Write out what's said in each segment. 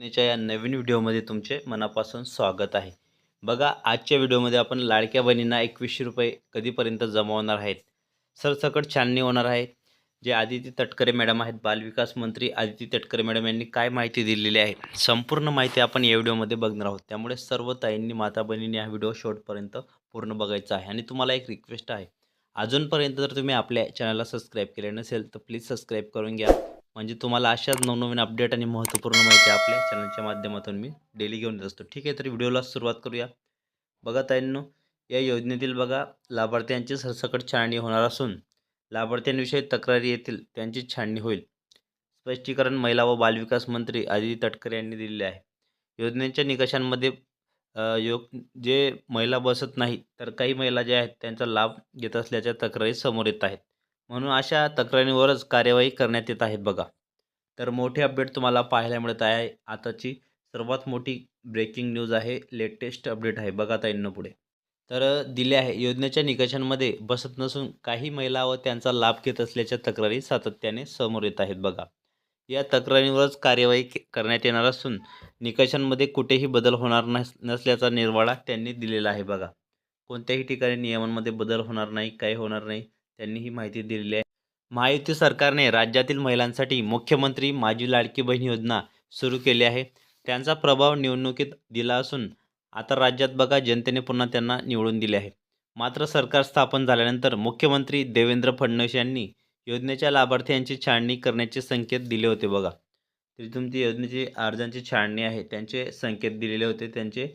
योजनेच्या या नवीन व्हिडिओमध्ये तुमचे मनापासून स्वागत आहे. बघा आजच्या व्हिडिओमध्ये आपण लाडक्या बहिणींना एकवीसशे रुपये कधीपर्यंत जमा होणार आहेत? सरसकट छाननी होणार आहे जे आदिती तटकरे मॅडम आहेत बालविकास मंत्री आदिती तटकरे मॅडम यांनी काय माहिती दिलेली आहे संपूर्ण माहिती आपण या व्हिडिओमध्ये बघणार आहोत. त्यामुळे सर्व ताईंनी माता बहिणींनी हा व्हिडिओ शेवटपर्यंत पूर्ण बघायचा आहे. आणि तुम्हाला एक रिक्वेस्ट आहे. अजूनपर्यंत जर तुम्ही आपल्या चॅनलला सबस्क्राईब केले नसेल तर प्लीज सबस्क्राईब करून घ्या. म्हणजे तुम्हाला अशाच नवनवीन अपडेट आणि महत्त्वपूर्ण माहिती आपल्या चॅनलच्या माध्यमातून मी डेली घेऊन येत असतो. ठीक आहे तर व्हिडिओला सुरुवात करूया. बघा ताईंनो या योजनेतील बघा लाभार्थ्यांची सरसकट छाननी होणार असून लाभार्थ्यांविषयी तक्रारी येतील त्यांची छाननी होईल. स्पष्टीकरण महिला व बालविकास मंत्री आदिती तटकरे यांनी दिलेले आहे. योजनेच्या निकषांमध्ये योग जे महिला बसत नाही तर काही महिला ज्या आहेत त्यांचा लाभ घेत असल्याच्या तक्रारी समोर येत आहेत. म्हणून अशा तक्रारींवरच कार्यवाही करण्यात येत आहेत बघा. तर मोठी अपडेट तुम्हाला पाहायला मिळत आहे. आताची सर्वात मोठी ब्रेकिंग न्यूज आहे. लेटेस्ट अपडेट आहे. बघा ताईंनो पुढे. तर दिले आहे. योजनेच्या निकषांमध्ये बसत नसून काही महिला व त्यांचा लाभ घेत असल्याच्या तक्रारी सातत्याने समोर येत आहेत बघा. या तक्रारींवरच कार्यवाही के- करण्यात येणार असून निकषांमध्ये कुठेही बदल होणार नस नसल्याचा निर्वाळा त्यांनी दिलेला आहे बघा. कोणत्याही ठिकाणी नियमांमध्ये बदल होणार नाही काही होणार नाही. त्यांनी ही माहिती दिलेली आहे. महायुती सरकारने राज्यातील महिलांसाठी मुख्यमंत्री माझी लाडकी बहीण योजना सुरू केली आहे. त्यांचा प्रभाव निवडणुकीत दिला असून आता राज्यात बघा जनतेने पुन्हा त्यांना निवडून दिले आहे. मात्र सरकार स्थापन झाल्यानंतर मुख्यमंत्री देवेंद्र फडणवीस यांनी योजनेच्या लाभार्थ्यांची छाणणी करण्याचे संकेत दिले होते बघा. तरी तुमची योजनेची अर्जांची छाणणी आहे त्यांचे संकेत दिलेले होते त्यांचे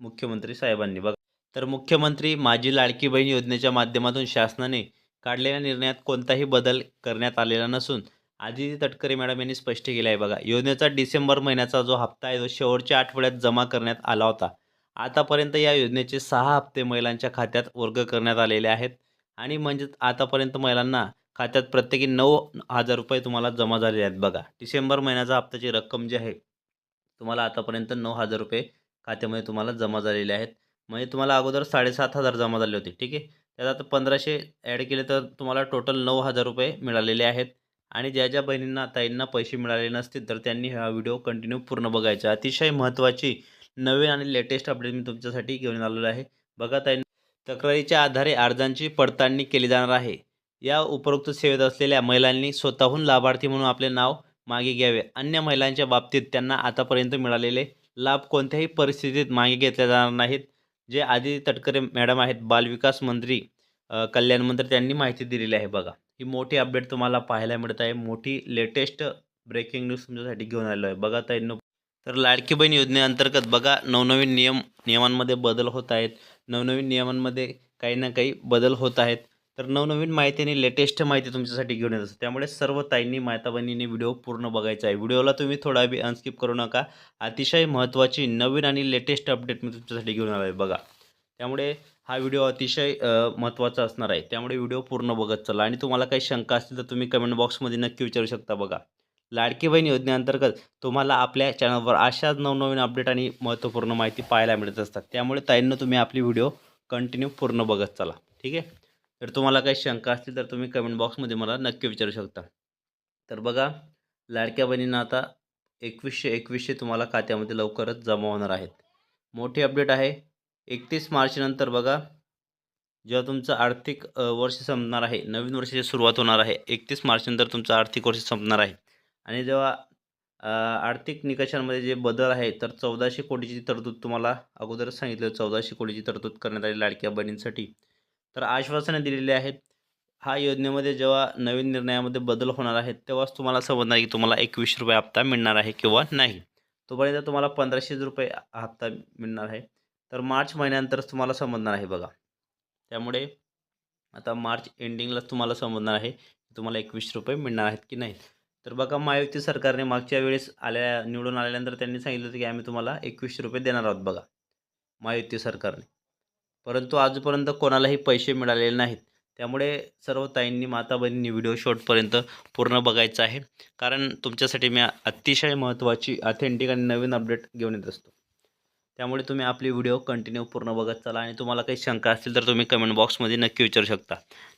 मुख्यमंत्री साहेबांनी बघा. तर मुख्यमंत्री माझी लाडकी बहीण योजनेच्या माध्यमातून शासनाने काढलेल्या निर्णयात कोणताही बदल करण्यात आलेला नसून आदिती तटकरे मॅडम यांनी स्पष्ट केलं आहे बघा योजनेचा डिसेंबर महिन्याचा जो हप्ता आहे तो शेवटच्या आठवड्यात जमा करण्यात आला होता. आतापर्यंत या योजनेचे सहा हप्ते महिलांच्या खात्यात वर्ग करण्यात आलेले आहेत आणि म्हणजेच आतापर्यंत महिलांना खात्यात प्रत्येकी नऊ हजार रुपये तुम्हाला जमा झालेले आहेत बघा. डिसेंबर महिन्याचा हप्त्याची रक्कम जी आहे तुम्हाला आतापर्यंत नऊ हजार रुपये खात्यामध्ये तुम्हाला जमा झालेले आहेत. म्हणजे तुम्हाला अगोदर साडेसात हजार जमा झाले होते ठीक आहे? त्यात आता पंधराशे ॲड केले तर तुम्हाला टोटल नऊ हजार रुपये मिळालेले आहेत. आणि ज्या ज्या बहिणींना ताईंना पैसे मिळाले नसतील तर त्यांनी हा व्हिडिओ कंटिन्यू पूर्ण बघायचा. अतिशय महत्त्वाची नवीन आणि लेटेस्ट अपडेट मी तुमच्यासाठी घेऊन आलेलो आहे. बघा ताईं तक्रारीच्या आधारे अर्जांची पडताळणी केली जाणार आहे. या उपरोक्त सेवेत असलेल्या महिलांनी स्वतःहून लाभार्थी म्हणून आपले नाव मागे घ्यावे. अन्य महिलांच्या बाबतीत त्यांना आतापर्यंत मिळालेले लाभ कोणत्याही परिस्थितीत मागे घेतले जाणार नाहीत. जे आदिती तटकरे मॅडम आहेत बालविकास मंत्री कल्याण मंत्री त्यांनी माहिती दिलेली आहे बघा. ही मोठी अपडेट तुम्हाला पाहायला मिळत आहे. मोठी लेटेस्ट ब्रेकिंग न्यूज तुमच्यासाठी घेऊन आलेलो आहे. बघा ताईंनो. तर लाडकी बहीण योजनेअंतर्गत बघा नवनवीन नियम नियमांमध्ये बदल होत आहेत. नवनवीन नियमांमध्ये काही ना काही बदल होत आहेत. तर नवनवीन माहिती आणि लेटेस्ट माहिती तुमच्यासाठी घेऊन येत असते. त्यामुळे सर्व ताईंनी माता बहिणींनी व्हिडिओ पूर्ण बघायचा आहे. व्हिडिओला तुम्ही थोडा बी अनस्किप करू नका. अतिशय महत्त्वाची नवीन आणि लेटेस्ट अपडेट मी तुमच्यासाठी घेऊन आलो आहे बघा. त्यामुळे हा व्हिडिओ अतिशय महत्त्वाचा असणार आहे. त्यामुळे व्हिडिओ पूर्ण बघत चला. आणि तुम्हाला काही शंका असतील तर तुम्ही कमेंट बॉक्समध्ये नक्की विचारू शकता बघा. लाडकी बहीण योजनेअंतर्गत तुम्हाला आपल्या चॅनलवर अशाच नवनवीन अपडेट आणि महत्त्वपूर्ण माहिती पाहायला मिळत असतात. त्यामुळे ताईंना तुम्ही आपली व्हिडिओ कंटिन्यू पूर्ण बघत चला. ठीक आहे? तर तुम्हाला काही शंका असतील तर तुम्ही कमेंट बॉक्समध्ये मला नक्की विचारू शकता. तर बघा लाडक्या बहिणींना आता एकवीसशे एकवीसशे तुम्हाला खात्यामध्ये लवकरच जमा होणार आहेत. मोठी अपडेट आहे. एकतीस मार्चनंतर बघा जेव्हा तुमचं आर्थिक वर्ष संपणार आहे नवीन वर्षाची सुरुवात होणार आहे एकतीस मार्चनंतर तुमचं आर्थिक वर्ष संपणार आहे. आणि जेव्हा आर्थिक निकषांमध्ये जे बदल आहे तर चौदाशे कोटीची तरतूद तुम्हाला अगोदरच सांगितलं चौदाशे कोटीची तरतूद करण्यात आली लाडक्या बहिणींसाठी. तर आश्वासने दिलेली आहेत. हा योजनेमध्ये जेव्हा नवीन निर्णयामध्ये बदल होणार आहेत तेव्हाच तुम्हाला समजणार की तुम्हाला एकवीस रुपये हप्ता मिळणार आहे किंवा नाही. तोपर्यंत तुम्हाला पंधराशे रुपये हप्ता मिळणार आहे. तर मार्च महिन्यानंतरच तुम्हाला समजणार आहे बघा. त्यामुळे आता मार्च एंडिंगलाच तुम्हाला समजणार आहे. की तुम्हाला एकवीस रुपये मिळणार आहेत की नाही. तर बघा महायुती सरकारने मागच्या वेळेस आल्या निवडून आल्यानंतर त्यांनी सांगितलं होतं की आम्ही तुम्हाला एकवीसशे रुपये देणार आहोत बघा. महायुती सरकारने. परंतु आजपर्यंत कोणालाही पैसे मिळालेले नाहीत. त्यामुळे सर्व ताईंनी माता बहिणींनी व्हिडिओ शॉटपर्यंत पूर्ण बघायचं आहे. कारण तुमच्यासाठी मी अतिशय महत्त्वाची ऑथेंटिक आणि नवीन अपडेट घेऊन येत असतो. त्यामुळे तुम्ही आपली व्हिडिओ कंटिन्यू पूर्ण बघत चला आणि तुम्हाला काही शंका असतील तर तुम्ही कमेंट बॉक्समध्ये नक्की विचारू शकता.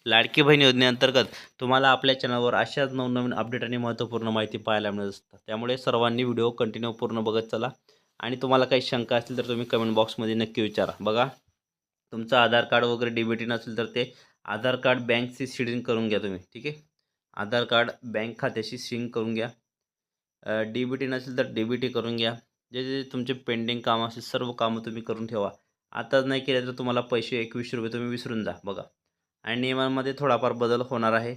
लाडकी बहीण योजनेअंतर्गत तुम्हाला आपल्या चॅनलवर अशाच नवनवीन अपडेट आणि महत्त्वपूर्ण माहिती पाहायला मिळत असतात. त्यामुळे सर्वांनी व्हिडिओ कंटिन्यू पूर्ण बघत चला आणि तुम्हाला काही शंका असतील तर तुम्ही कमेंट बॉक्समध्ये नक्की विचारा. बघा तुमचं आधार कार्ड वगैरे डी बी टी नसेल तर ते आधार कार्ड बँकची सिडिंग करून घ्या तुम्ही ठीक आहे? आधार कार्ड बँक खात्याशी सिंक करून घ्या. डी बी टी नसेल तर डी बी टी करून घ्या. जे जे तुमचे पेंडिंग कामं असेल सर्व कामं तुम्ही करून ठेवा. आताच नाही केले तर तुम्हाला पैसे एकवीस रुपये तुम्ही विसरून जा बघा. आणि नियमांमध्ये थोडाफार बदल होणार आहे.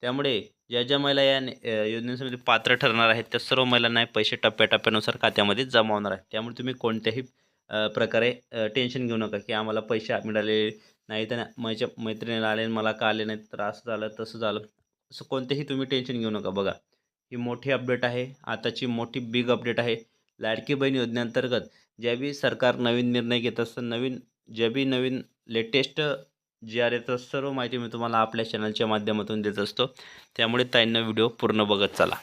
त्यामुळे ज्या ज्या महिला या नि- योजनेमध्ये पात्र ठरणार आहेत त्या सर्व महिलांना पैसे टप्प्याटप्प्यानुसार खात्यामध्ये जमा होणार आहेत. त्यामुळे तुम्ही कोणत्याही प्रकारे टेन्शन घेऊ नका की आम्हाला पैसे मिळाले नाही तर माझ्या मैत्रिणीला आले मला का आले नाही तर असं झालं तसं झालं. असं कोणतेही तुम्ही टेन्शन घेऊ नका बघा. ही मोठी अपडेट आहे. आताची मोठी बिग अपडेट आहे. लाडकी बहीण योजनेअंतर्गत ज्या बी सरकार नवीन निर्णय घेत असतं नवीन ज्या बी नवीन लेटेस्ट जी आर येतं सर्व माहिती मी तुम्हाला आपल्या चॅनलच्या माध्यमातून देत असतो. त्यामुळे ताईंना व्हिडिओ पूर्ण बघत चला.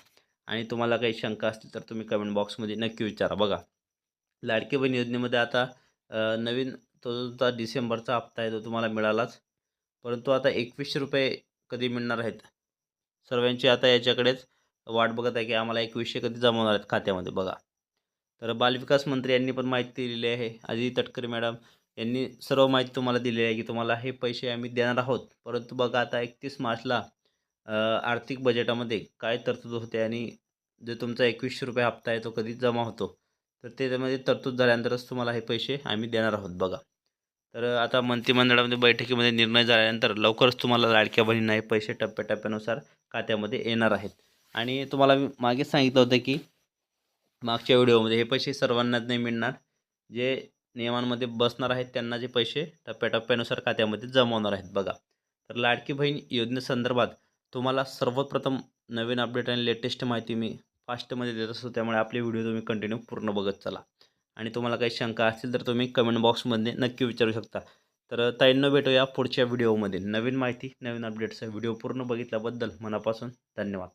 आणि तुम्हाला काही शंका असतील तर तुम्ही कमेंट बॉक्समध्ये नक्की विचारा बघा. लाडके बहीण योजनेमध्ये आता नवीन तो जो डिसेंबरचा हप्ता आहे तो तुम्हाला मिळालाच. परंतु आता एकवीसशे रुपये कधी मिळणार आहेत? सर्वांची आता याच्याकडेच वाट बघत आहे की आम्हाला एकवीसशे कधी जमा होणार आहेत खात्यामध्ये बघा. तर बालविकास मंत्री यांनी पण माहिती दिलेली आहे. अजय तटकरे मॅडम यांनी सर्व माहिती तुम्हाला दिलेली आहे की तुम्हाला हे पैसे आम्ही देणार आहोत. परंतु बघा आता एकतीस मार्चला आर्थिक बजेटामध्ये काय तरतूद होते आणि जो तुमचा एकवीसशे रुपये हप्ता आहे तो कधी जमा होतो? तर त्याच्यामध्ये तरतूद झाल्यानंतरच तुम्हाला हे पैसे आम्ही देणार आहोत. बघा. तर आता मंत्रिमंडळामध्ये बैठकीमध्ये निर्णय झाल्यानंतर लवकरच तुम्हाला लाडक्या बहिणींना हे पैसे टप्प्याटप्प्यानुसार खात्यामध्ये येणार आहेत. आणि तुम्हाला मी मागे सांगितलं होतं की मागच्या व्हिडिओमध्ये हे पैसे सर्वांनाच नाही मिळणार. जे नियमांमध्ये बसणार आहेत त्यांना जे पैसे टप्प्याटप्प्यानुसार खात्यामध्ये जमवणार आहेत. बघा. तर लाडकी बहीण योजनेसंदर्भात तुम्हाला सर्वप्रथम नवीन अपडेट आणि लेटेस्ट माहिती मी फास्टमध्ये देत असतो त्यामुळे आपले व्हिडिओ तुम्ही कंटिन्यू पूर्ण बघत चला. आणि तुम्हाला काही शंका असतील तर तुम्ही कमेंट बॉक्समध्ये नक्की विचारू शकता. तर ताईंनो भेटूया पुढच्या व्हिडिओमध्ये नवीन माहिती नवीन अपडेट्स व्हिडिओ पूर्ण बघितल्याबद्दल मनापासून धन्यवाद.